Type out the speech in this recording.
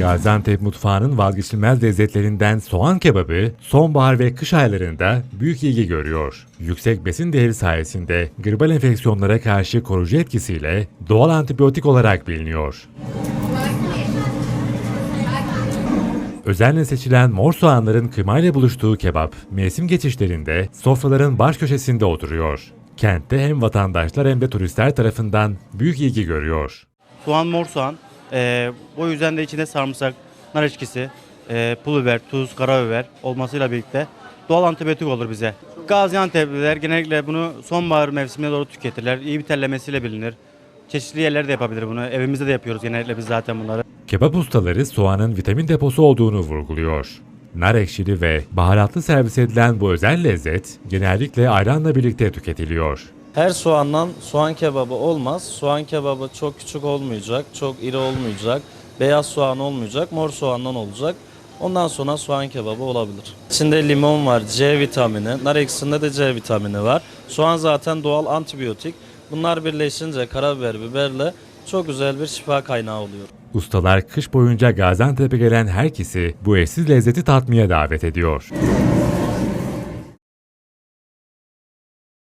Gaziantep mutfağının vazgeçilmez lezzetlerinden soğan kebabı sonbahar ve kış aylarında büyük ilgi görüyor. Yüksek besin değeri sayesinde gribal enfeksiyonlara karşı koruyucu etkisiyle doğal antibiyotik olarak biliniyor. Özenle seçilen mor soğanların kıymayla buluştuğu kebap, mevsim geçişlerinde sofraların baş köşesinde oturuyor. Kentte hem vatandaşlar hem de turistler tarafından büyük ilgi görüyor. Soğan mor soğan. Ee, o yüzden de içinde sarımsak, nar eşkisi, e, pul biber, tuz, karabiber olmasıyla birlikte doğal antibiyotik olur bize. Gaziantep'liler genellikle bunu sonbahar mevsimine doğru tüketirler. İyi bir terlemesiyle bilinir. Çeşitli yerlerde de yapabilir bunu. Evimizde de yapıyoruz genellikle biz zaten bunları. Kebap ustaları soğanın vitamin deposu olduğunu vurguluyor. Nar ekşili ve baharatlı servis edilen bu özel lezzet genellikle ayranla birlikte tüketiliyor. Her soğandan soğan kebabı olmaz. Soğan kebabı çok küçük olmayacak, çok iri olmayacak, beyaz soğan olmayacak, mor soğandan olacak. Ondan sonra soğan kebabı olabilir. İçinde limon var, C vitamini, nar ekşisinde de C vitamini var. Soğan zaten doğal antibiyotik. Bunlar birleşince karabiber, biberle çok güzel bir şifa kaynağı oluyor. Ustalar kış boyunca Gaziantep'e gelen herkesi bu eşsiz lezzeti tatmaya davet ediyor.